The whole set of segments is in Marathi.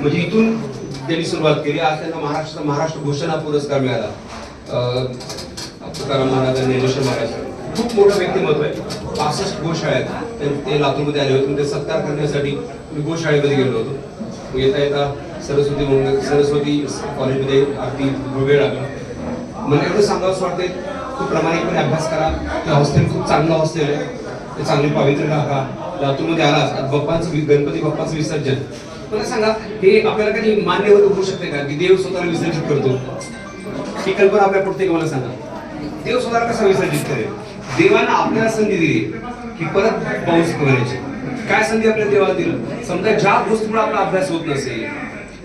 म्हणजे इथून त्यांनी सुरुवात केली. आज त्यांना महाराष्ट्र महाराष्ट्र घोषणा पुरस्कार मिळाला. तुकाराम महाराज आणि ज्ञानेश्वर महाराज. खूप मोठं व्यक्तिमत्व आहे. पासष्ट गोशाळा आहेत ते- ते लातूरमध्ये आले होते. ते सत्कार करण्यासाठी मी गोशाळेमध्ये गेलो होतो. येता येता सरस्वती मंगल सरस्वती कॉलेजमध्ये अगदी वेळ लागला. मला एवढं सांगावं असं वाटतंय खूप प्रामाणिकपणे अभ्यास करा. ते हॉस्टेल खूप चांगलं हॉस्टेल आहे. ते चांगले पवित्र राहा. लातूरमध्ये आला बाप्पांचं वि- गणपती बाप्पाचं विसर्जन. मला सांगा हे आपल्याला कधी मान्य होत होऊ शकते का? की देव स्वतःला विसर्जित करतो? ही कल्पना आपल्या पडते का मला सांगा? देव स्वतःला कसा विसर्जित करेल? देवानं आपल्याला संधी दिली की परत पाऊस करायची काय संधी आपल्या देवाला दिलं? समजा ज्या गोष्टीमुळे आपला अभ्यास होत नसेल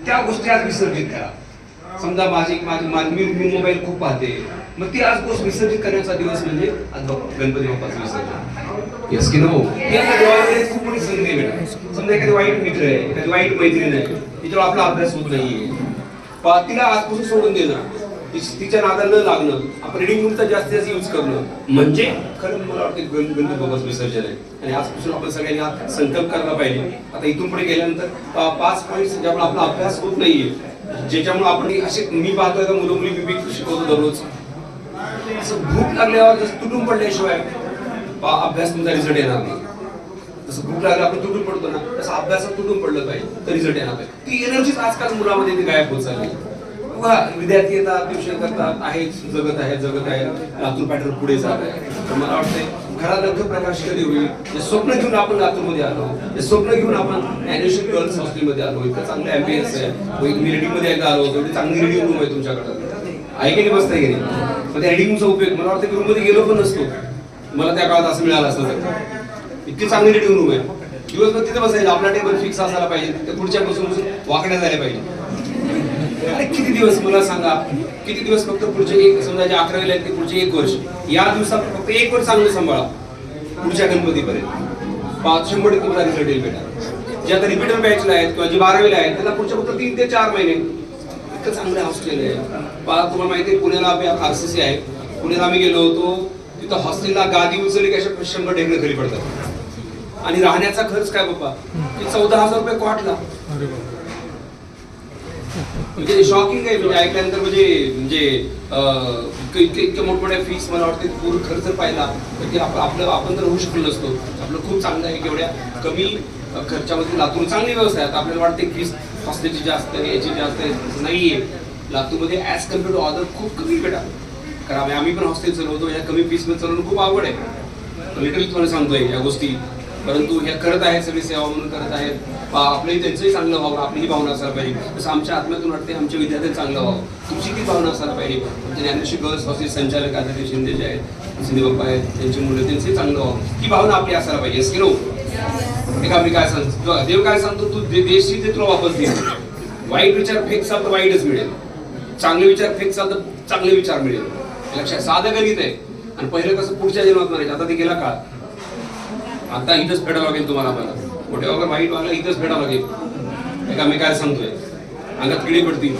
त्या गोष्टी आज विसर्जित करा. समजा माझी माझी मी मी मोबाईल खूप पाहते. मग ती आज गोष्ट विसर्जित करण्याचा दिवस म्हणजे आज गणपती बाप्पाचं विसर्जन. येस की नो? देवाकडे खूप मोठी संधी बेटा। समजा एखादी वाईट मित्र आहे एखादी वाईट मैत्रीण आहे तिच्यावर आपला अभ्यास होत नाहीये तिला आजपासून सोडून देणं तिच- तिच्या नादाला न लागणं आपण रिडिंग रूमचा जास्तीत जास्त यूज करणं म्हणजे? खरं मला वाटतं बाबाचं विसर्जन आहे आणि आजपासून आपण सगळ्यांनी हा संकल्प करायला पाहिजे। आता इथून पुढे गेल्यानंतर पाच पॉईंट ज्यामुळे आपला अभ्यास होत नाहीये ज्याच्यामुळे आपण असे मी पाहतोय का मुलं मुली बिबी शिकवतो दररोज. असं भूक लागल्यावर जसं तुटून पडल्याशिवाय अभ्यास तुमचा रिझल्ट येणार नाही. जसं भूक लागली आपण तुटून पडतो ना तसं अभ्यासात तुटून पडलं पाहिजे तर रिझल्ट येणार पाहिजे ती एनर्जीच आजकाल मुलामध्ये ती गायब होत चालली बघा, विद्यार्थी येतात ट्युशन करतात आहे जगत आहे जगत आहे लातूर पॅटर्न पुढे जात आहे. तर मला वाटतंय घरात लग्न प्रकाश कधी होईल? जे स्वप्न घेऊन आपण लातूरमध्ये आलो. ते स्वप्न घेऊन आपण ज्ञानेश्वर गर्ल्स हॉस्टेलमध्ये आलो. इथं चांगलं एम्बियन्स आहे. मी रेडिंगमध्ये एकदा आलो होतो. चांगली रेडिंग रूम आहे तुमच्याकडे. आहे बसता नाही? नाही? मग त्या रेडिंगचा उपयोग मला वाटतं रूममध्ये गेलो पण नसतो. मला त्या काळात असं मिळालं असतं तर इतकी चांगली रेडिंग रूम आहे. दिवसभर तिथे बसायचं आपला टेबल फिक्स असायला पाहिजे. ते पुढच्या बसून वाकड्या झाल्या पाहिजे. अरे किती दिवस मला सांगा. किती दिवस फक्त पुढचे एक समजा जे अकरावीला आहेत ते पुढचे एक वर्ष. या दिवसात फक्त एक वर्ष चांगलं सांभाळा. पुढच्या गणपतीपर्यंत. पाच शंभर टक्के मला रिझल्ट येईल बेटा जे आता रिपीटर बॅचला आहेत किंवा जे बारावीला आहेत त्याला पुढच्या फक्त तीन ते चार महिने. इतकं चांगलं हॉस्टेल आहे. तुम्हाला माहिती आहे पुण्याला आरसीसी आहे. पुण्याला आम्ही गेलो होतो. तिथं हॉस्टेलला गादी उचलली की अशा शंभर ढेकणे खाली पडतात. आणि राहण्याचा खर्च काय बाप्पा? की चौदा हजार रुपये क्वाटला. म्हणजे शॉकिंग आहे म्हणजे ऐकल्यानंतर म्हणजे म्हणजे इतकं इतके मोठमोठ्या फीस मला वाटते पूर्ण खर्च पाहिला. तर ते आप- आपलं आपण तर होऊ शकलो नसतो. आपलं खूप चांगलं आहे की एवढ्या कमी खर्चामध्ये लातूर चांगली व्यवस्था आहे. आपल्याला वाटते फीस हॉस्टेलची जास्त आहे याची जास्त आहे तसं नाहीये. लातूरमध्ये ॲज कंपेअर टू अदर खूप कमी बेटा. कारण आम्ही पण हॉस्टेल चालवतो या कमी फीसमध्ये चालवणं खूप आवड आहे. लिटरली तुम्हाला सांगतोय या गोष्टी. परंतु हे करत आहेत सगळी सेवा म्हणून करत आहेत. बा आपलंही त्यांचंही चांगलं व्हावं आपलीही भावना असायला पाहिजे. तसं आमच्या आत्म्यातून वाटते आमच्या विद्यार्थ्यांचं चांगलं व्हावं. तुमची ती भावना असायला पाहिजे. आमचे ज्ञानेश्वर गर्ल्स हॉस्टेल संचालक आदित्य शिंदे जे आहेत शिंदे बाप्पा आहेत त्यांची मुलं त्यांचंही चांगलं व्हावं. ही भावना आपली असायला पाहिजे. की नो एका मी काय सांगतो? देव काय सांगतो? तू दे- ते तुला वापस दे. वाईट विचार फेकसाल तर वाईटच मिळेल. चांगले विचार फेकसाल तर चांगले विचार मिळेल. लक्षात साधं गणित आहे. आणि पहिलं कसं पुढच्या जन्मात म्हणायचं आता ते गेला का? आता इथंच फेडावं लागेल तुम्हाला मला. मोठे वगैरे वाईट वागला इथंच फेडावं लागेल. एका मी काय सांगतोय? अंगात किडी पडतील.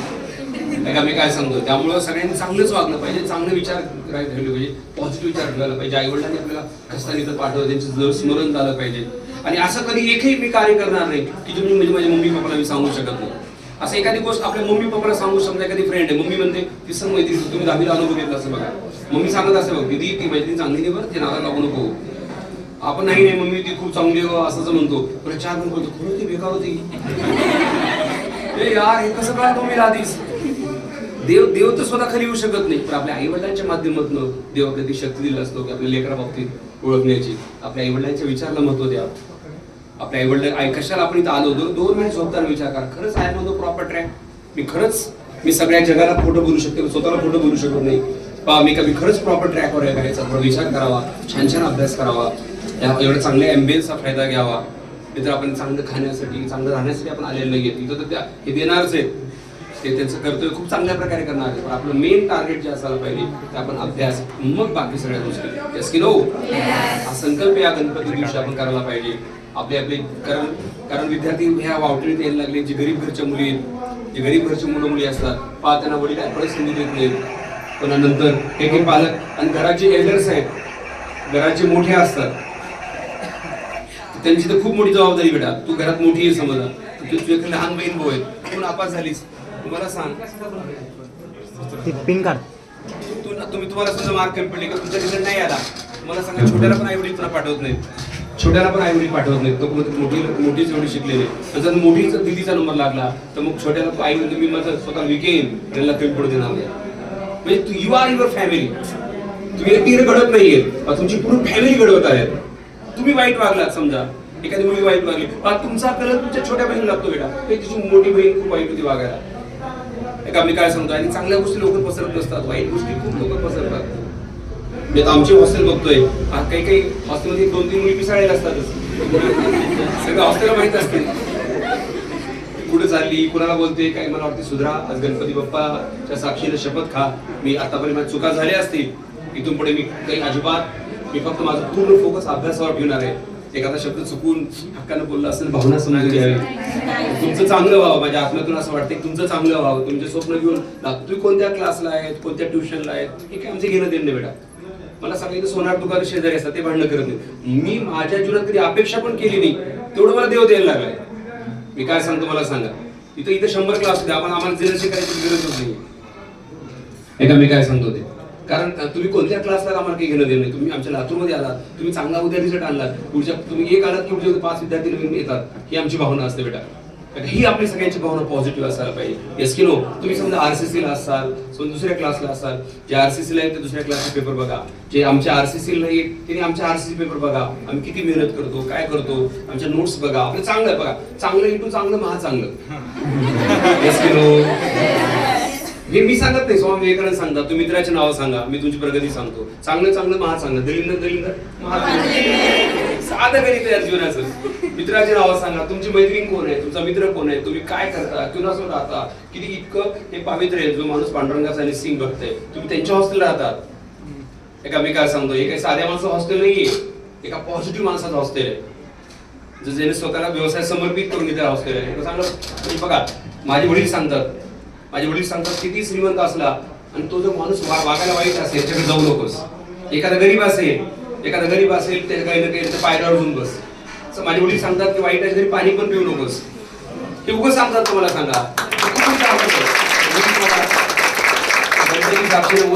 एका मी काय सांगतोय. त्यामुळं सगळ्यांनी चांगलंच वागलं पाहिजे चांगले विचार ठेवले पाहिजे पॉझिटिव्ह विचार ठेवायला पाहिजे. आई वडिलांनी आपल्याला कष्टाने इथं पाठवलं त्यांचं जर स्मरण झालं पाहिजे. आणि असं कधी एकही मी कार्य करणार नाही की तुम्ही म्हणजे माझ्या मम्मी पप्पाला मी सांगू शकत नाही. असं एखादी गोष्ट आपल्या मम्मी पप्पाला सांगू समजा एखादी फ्रेंड आहे मम्मी म्हणते ती संग माहिती तुम्ही दहावीला अनुभव घेतला असं बघा. मम्मी सांगत असे बघ दीदी ती मैत्रीण चांगली नाही बरं ते नादा लागू नको. आपण नाही नाही मम्मी ती खूप चांगली हो जर म्हणतो. पण चार म्हणतो बोलतो खरं ती बेकार होती. ए यार हे कसं कळा तुम्ही आधीच? देव देव तर स्वतः खाली येऊ शकत नाही पण आपल्या आई वडिलांच्या माध्यमातून देव आपल्याला ती शक्ती दिली असतो की आपल्या लेकरा बाबतीत ओळखण्याची. आपल्या आई वडिलांच्या विचारला महत्त्व द्या. आपल्या आई वडील आई कशाला आपण इथं आलो दोन दोन मिनिट झोपताना विचार करा. खरंच आहे माझं प्रॉपर ट्रॅक मी खरंच मी सगळ्या जगाला खोटं बोलू शकते स्वतःला खोटं बोलू शकत नाही. पहा मी कधी खरंच प्रॉपर ट्रॅकवर आहे का याचा थोडा विचार करावा छान छान अभ्यास करावा या एवढ्या चांगल्या एम्बियन्सचा फायदा घ्यावा. इतर आपण चांगलं खाण्यासाठी चांगलं राहण्यासाठी आपण आलेलं नाही इथं तर त्या हे देणारच आहेत. ते त्यांचं कर्तव्य खूप चांगल्या प्रकारे करणार आहे पण आपलं मेन टार्गेट जे असायला पाहिजे ते आपण अभ्यास मग बाकी सगळ्या गोष्टी. यस की नो हा संकल्प या गणपती दिवशी आपण करायला पाहिजे. आपले आपले कारण कारण विद्यार्थी ह्या वावटळीत यायला लागले जे गरीब घरच्या मुली आहेत जे गरीब घरचे मुलं मुली असतात पहा त्यांना वडील परिस्थिती देत नाहीत. पण नंतर एक एक पालक आणि घराचे एल्डर्स आहेत घराचे मोठे असतात त्यांची तर खूप मोठी जबाबदारी बेटा. तू घरात मोठी आहे समजा. तू तुझ्या लहान बहीण भाऊ आहेत तू नापास झालीस? तुम्हाला सांग. पिन काढ तुम्ही तुम्हाला समजा मार्क कमी पडले का? तुमचा रिझल्ट नाही आला. मला सांगा छोट्याला पण आई वडील पुन्हा पाठवत नाहीत. छोट्याला पण आईवडील पाठवत नाहीत. तो कोणती मोठी मोठीच एवढी शिकलेली आणि जर मोठीचा दिदीचा नंबर लागला तर मग छोट्याला आई म्हणजे मी माझं स्वतः विकेन. त्याला कमी पडू देणार नाही. म्हणजे तू यू आर युअर फॅमिली तुम्ही एकटीकडे घडत नाहीये. तुमची पूर्ण फॅमिली घडवत आहे. तुम्ही वाईट वागलात समजा. एखादी मुली वाईट वागली. तुमचा कलर तुमच्या छोट्या बहिणी लागतो बेटा. हे तिची मोठी बहीण खूप वाईट होती वागायला. एका मी काय सांगतो आणि चांगल्या गोष्टी लोक पसरत नसतात. वाईट गोष्टी खूप लोक पसरतात. मी आता आमचे हॉस्टेल बघतोय. काही काही हॉस्टेलमध्ये दोन तीन मुली पिसाळलेल्या असतातच. सगळं हॉस्टेलला माहीत असते कुठे चालली कुणाला बोलते काय मला वाटते सुधरा आज गणपती बाप्पाच्या साक्षीने शपथ खा. मी आतापर्यंत माझ्या चुका झाल्या असतील. इथून पुढे मी काही अजिबात मी फक्त माझा पूर्ण फोकस अभ्यासावर ठेवणार आहे. एखादा शब्द चुकून हक्कानं बोलला असेल भावना समजून घ्यावी. तुमचं चांगलं व्हावं माझ्या आत्म्यातून असं वाटतं तुमचं चांगलं व्हावं. तुमचे स्वप्न घेऊन लाग- तुम्ही कोणत्या क्लासला आहेत? कोणत्या ट्युशनला आहेत? हे काय आमचे घेणं देणं नाही बेटा. मला सांगितलं सोनार दुकान शेजारी असतात ते भांडणं करत नाही मी माझ्या जीवनात कधी अपेक्षा पण केली नाही. तेवढं मला देव द्यायला लागलाय. मी काय सांगतो मला सांगा. इथं इथं शंभर क्लास होते. आपण आम्हाला जिरं शिकायची गरजच नाही. एका मी काय सांगतो ते? कारण तुम्ही कोणत्या क्लासला आम्हाला काही घेणं देणं नाही. तुम्ही आमच्या लातूरमध्ये आलात. तुम्ही चांगला उद्या रिझल्ट आणलात. पुढच्या तुम्ही एक आलात की पुढच्या पाच विद्यार्थी नवीन येतात. ही आमची भावना असते बेटा. ही आपली सगळ्यांची भावना पॉझिटिव्ह असायला पाहिजे. येस की नो तुम्ही समजा आरसीसी ला असाल समजा दुसऱ्या क्लासला असाल जे आरसीसी ला आहेत ते दुसऱ्या क्लासचे पेपर बघा. जे आमच्या आरसीसी ला आहेत त्यांनी आमच्या आरसीसी पेपर बघा. आम्ही किती मेहनत करतो काय करतो आमच्या नोट्स बघा. आपलं चांगलं आहे बघा. चांगलं इंटू चांगलं महा चांगलं येस की नो हे मी सांगत नाही स्वामी विवेकानंद सांगतात. तुम्ही मित्राचे नाव सांगा. मी तुमची प्रगती सांगतो. चांगलं चांगलं महा चांगलं दलिंदर दलिंदर महा साधं गणित आहे जीवनाचं. मित्राचे नाव सांगा. तुमची मैत्रीण कोण आहे? तुमचा मित्र कोण आहे? तुम्ही काय करता? कुणासोबत राहता? किती इतकं हे पावित्र आहे. जो माणूस पांडुरंगाचा आणि सिंग बघतोय तुम्ही त्यांच्या हॉस्टेलला राहतात. एका मी काय सांगतो हे काही साध्या माणसाचं हॉस्टेल नाहीये. एका पॉझिटिव्ह माणसाचं हॉस्टेल आहे. जो ज्याने स्वतःला व्यवसाय समर्पित करून घेतला हॉस्टेल आहे. सांगलं बघा माझे वडील सांगतात. माझे वडील सांगतात किती श्रीमंत असला आणि तो जो माणूस वागायला वाईट असेल त्याच्याकडे जाऊ नकोस. एखादा गरीब असेल एखादा गरीब असेल त्याच्या काही ना काही पायऱ्यावर होऊन बस. असं माझे वडील सांगतात की वाईट घरी पाणी पण पिऊ नकोस. हे उगं सांगतात तुम्हाला सांगा.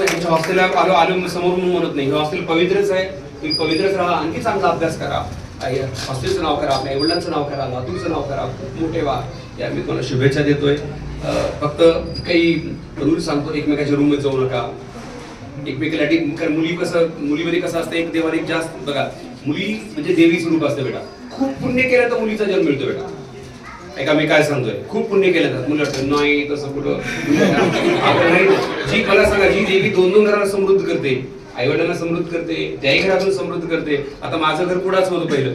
यांच्या हॉस्टेलला आलो आलो समोरून म्हणत नाही. हे हॉस्टेल पवित्रच आहे. तुम्ही पवित्रच राहा. आणखी चांगला अभ्यास करा. हॉस्टेलचं नाव करा आपल्या वडिलांचं नाव करा लातूरचं नाव करा. खूप मोठे व्हा. या मी तुम्हाला शुभेच्छा देतोय. फक्त काही रूल सांगतो. एकमेकाच्या रूममध्ये जाऊ नका. एकमेकाला कारण मुली कसं मुलीमध्ये कसं असतं एक देवाने एक जास्त बघा मुली म्हणजे देवी स्वरूप असते बेटा. खूप पुण्य केलं तर मुलीचा जन्म मिळतो बेटा. ऐका मी काय सांगतोय? खूप पुण्य केलं तर. मुलं वाटतं, नाही तसं कुठं जी मला सांगा जी देवी दोन दोन घराला समृद्ध करते आई वडिलांना समृद्ध करते त्याही घरातून समृद्ध करते. आता माझं घर पुढाच होतं पहिलं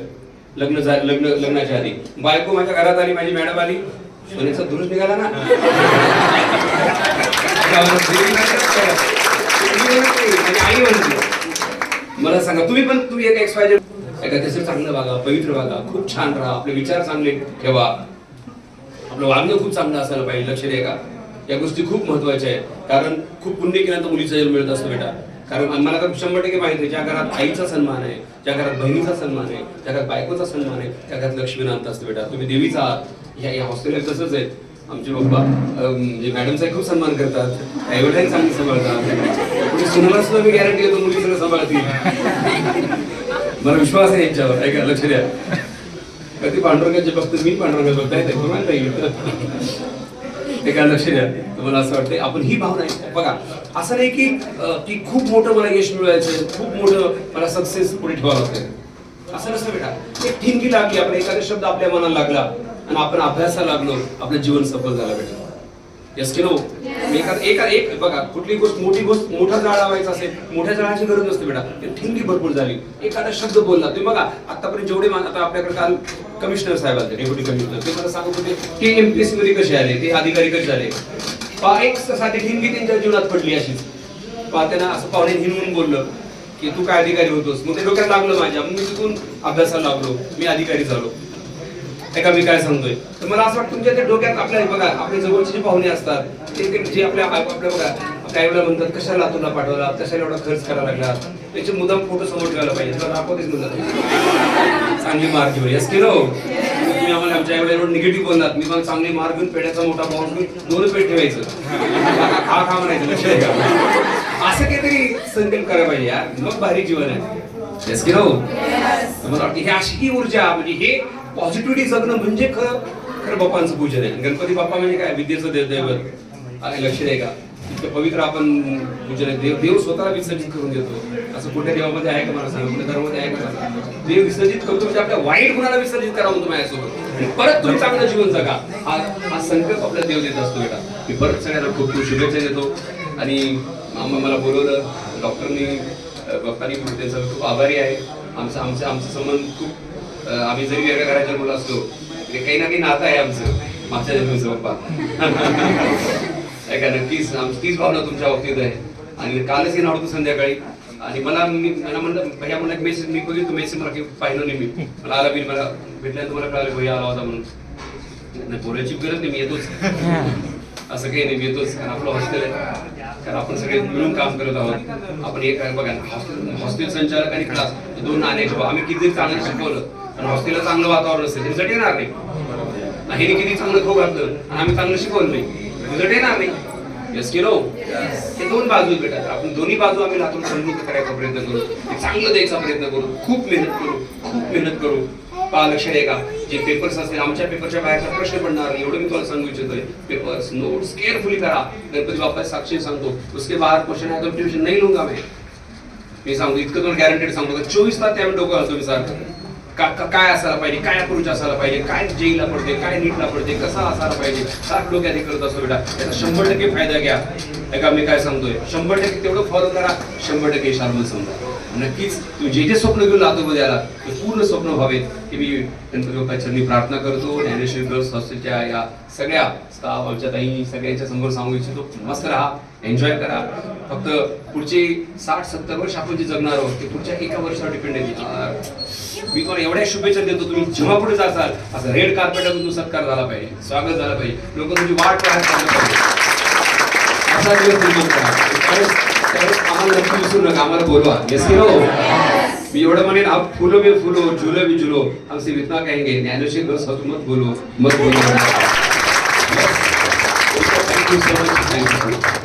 लग्न लग्न लग्नाच्या आधी. बायको माझ्या घरात आली माझी मॅडम आली. सोन्याचा दुरुस्त निघाला ना? आई म्हणते मला सांगा तुम्ही पण तुम्ही एक एक्स एका त्याचं चांगलं वागा पवित्र वागा खूप छान राहा आपले विचार चांगले ठेवा. आपलं वागणं खूप चांगलं असायला पाहिजे लक्ष द्या का या गोष्टी खूप महत्त्वाच्या आहेत. कारण खूप पुण्य केल्यानंतर मुलीचा जन्म मिळत असतो बेटा. कारण मला तर शंभर टक्के माहिती आहे ज्या घरात आईचा सन्मान आहे ज्या घरात बहिणीचा सन्मान आहे ज्या घरात बायकोचा सन्मान आहे त्या घरात लक्ष्मीनाथ असतो बेटा. तुम्ही देवीचा आहात या या हॉस्टेलला तसंच आहे. आमचे पप्पा म्हणजे म्हणजे मॅडमचा खूप सन्मान करतात. आईवडिलांनी चांगले सांभाळतात. पुढे सुनाला सुद्धा मी गॅरंटी देतो मुली सगळं सांभाळतील. मला विश्वास आहे यांच्यावर. ऐका लक्ष द्या. कधी पांडुरंगाचे भक्त मी पांडुरंगा बघताय ते कोणाला नाही एका लक्ष द्या. तुम्हाला असं वाटतंय आपण ही भावना आहे. बघा असं नाही की की खूप मोठं मला यश मिळवायचं खूप मोठं मला सक्सेस पुढे ठेवावं लागतं असं नसतं बेटा. एक ठिणगी लागली आपण एखादा शब्द आपल्या मनाला लागला. आणि आपण अभ्यासाला लागलो आपलं जीवन सफल झालं बेटा यस की नो एका एका एक बघा कुठली गोष्ट मोठी गोष्ट मोठा जाळ लावायचा असेल मोठ्या जाळाची गरज नसते बेटा. ते ठिणगी भरपूर झाली. एखादा शब्द बोलला. तुम्ही बघा आतापर्यंत जेवढे मान- आता आपल्याकडे काल कमिशनर साहेब आले डेप्युटी कमिशनर ते मला सांगत होते ते एसमध्ये कसे आले? ते अधिकारी कसे आले पहा एक साठी ठिणगी त्यांच्या जीवनात पडली अशीच. पा त्यांना असं पाहुणे हिनवून बोललं की तू काय अधिकारी होतोस? मग ते डोक्यात लागलं माझ्या. मग मी तिथून अभ्यासाला लागलो. मी अधिकारी झालो. ऐका मी काय सांगतोय? तर मला असं वाटतं तुमच्या ते डोक्यात आपल्या बघा आपल्या जवळचे जे पाहुणे असतात ते जे आपल्या आपल्या बघा काही वेळा म्हणतात कशाला तुला पाठवला? कशाला एवढा खर्च करायला लागला? त्याचे मुद्दाम फोटो समोर ठेवायला पाहिजे तुला दाखवतेच म्हणतात. चांगली मार्क घेऊन यस की तुम्ही आम्हाला आमच्या एवढ्या एवढं निगेटिव्ह बोललात. मी मग चांगले मार्क घेऊन पेढ्याचा मोठा बाउल घेऊन दोन पेट ठेवायचं. खा खा म्हणायचं लक्ष का असं काहीतरी संकल्प करायला पाहिजे यार. मग भारी जीवन आहे. Yes की? तर मला वाटतं ही अशी ही ऊर्जा म्हणजे हे पॉझिटिव्हिटी जगणं म्हणजे खरं खरं बाप्पांचं पूजन आहे. गणपती बाप्पा म्हणजे काय? विद्येचं देवदैवत आणि लक्ष आहे का? इतकं पवित्र आपण पूजन आहे. देव देव स्वतःला विसर्जित करून देतो. असं कुठल्या देवामध्ये आहे का मला सांगा? कुठल्या धर्मामध्ये आहे का देव विसर्जित करतो म्हणजे आपल्या वाईट गुणाला विसर्जित करा म्हणतो माझ्यासोबत. आणि परत तुम्ही चांगलं जीवन जगा. हा हा संकल्प आपल्याला देव देत असतो बेटा. मी परत सगळ्यांना खूप खूप शुभेच्छा देतो. आणि आम्ही मला बोलवलं. डॉक्टरनी बाप्पानी त्यांचा खूप आभारी आहे. आमचा आमचा आमचा संबंध खूप आम्ही जरी वेगळ्या घराच्या मुलं असलो तरी काही ना काही नातं आहे आमचं. मागच्या जन्मीचं बाप्पा आहे का नक्कीच. आमची तीच भावना तुमच्या बाबतीत आहे. आणि कालच येणार होतो संध्याकाळी. आणि मला मी मला म्हणलं भैया म्हणलं मेसेज मी बघितलं मेसेज मला पाहिलं नाही मी. मला आला बिल मला भेटल्यानंतर मला कळालं भैया आला होता म्हणून. नाही बोलायची गरज नाही मी येतोच. असं काही नाही मी येतोच. कारण आपलं हॉस्टेल आहे. कारण आपण सगळे मिळून काम करत आहोत. आपण एक बघा हॉस्टेल हॉस्टेल संचालक आणि क्लास दोन नाण्याचे आम्ही किती चांगलं शिकवलं. आणि हॉस्टेलला चांगलं वातावरण असेल रिझल्ट येणार नाही. नाही किती चांगलं खाऊ घातलं आणि आम्ही चांगलं शिकवलं नाही. रिझल्ट येणार नाही. यस की नो हे दोन बाजू तर आपण दोन्ही बाजू आम्ही लातूर समृद्ध करायचा प्रयत्न करू. चांगलं द्यायचा प्रयत्न करू. खूप मेहनत करू. खूप मेहनत करू. पहा लक्ष आहे का? जे पेपर्स असतील आमच्या पेपरच्या बाहेरचा प्रश्न पडणार नाही. एवढं मी तुम्हाला सांगू इच्छितोय. पेपर्स नोट्स केअरफुली करा. गणपती बाप्पा साक्षी सांगतो. उसके बाहेर क्वेश्चन आहे तो ट्युशन नाही लूंगा मैं मी सांगतो इतकं तुम्हाला गॅरंटेड सांगतो. का चोवीस तास त्यावेळी डोकं घालतो मी सारखं का काय असायला पाहिजे? काय अप्रोच असायला पाहिजे? काय जेईला पडते काय नीटला पडते कसा असायला पाहिजे? सात डोक्यात हे करत असतो बेटा. त्याचा शंभर टक्के फायदा घ्या. ऐका मी काय सांगतोय? शंभर टक्के तेवढं फॉलो करा शंभर टक्के शार्मल समजा. नक्कीच तू जे जे स्वप्न घेऊन लातो मध्ये आला ते पूर्ण स्वप्न व्हावेत हे मी गणपती मी प्रार्थना करतो ज्ञानेश्वर गर्ल्स हॉस्टेलच्या या सगळ्या स्टाफ आमच्या ताई सगळ्यांच्या समोर सांगू इच्छितो. मस्त राहा. एन्जॉय करा. फक्त पुढचे साठ सत्तर वर्ष आपण जे जगणार आहोत ते पुढच्या एका वर्षावर डिपेंड आहे. मी तुम्हाला एवढ्या शुभेच्छा देतो तुम्ही जेव्हा पुढे जाचाल असं रेड कार्पेटमधून सत्कार झाला पाहिजे स्वागत झालं पाहिजे. लोक तुमची वाट पाहत चाललं पाहिजे. असा दिवस निर्माण करा. त्यावेळेस आम्हाला नक्की विसरू नका. आम्हाला बोलवा. येस की नो मी एवढं म्हणेन आप फुलो में फुलो झुलो भी झुलो. हम सिर्फ इतना कहेंगे ज्ञानेश्वरी बस हो मत बोलो मत बोलो. Thank you so much thank you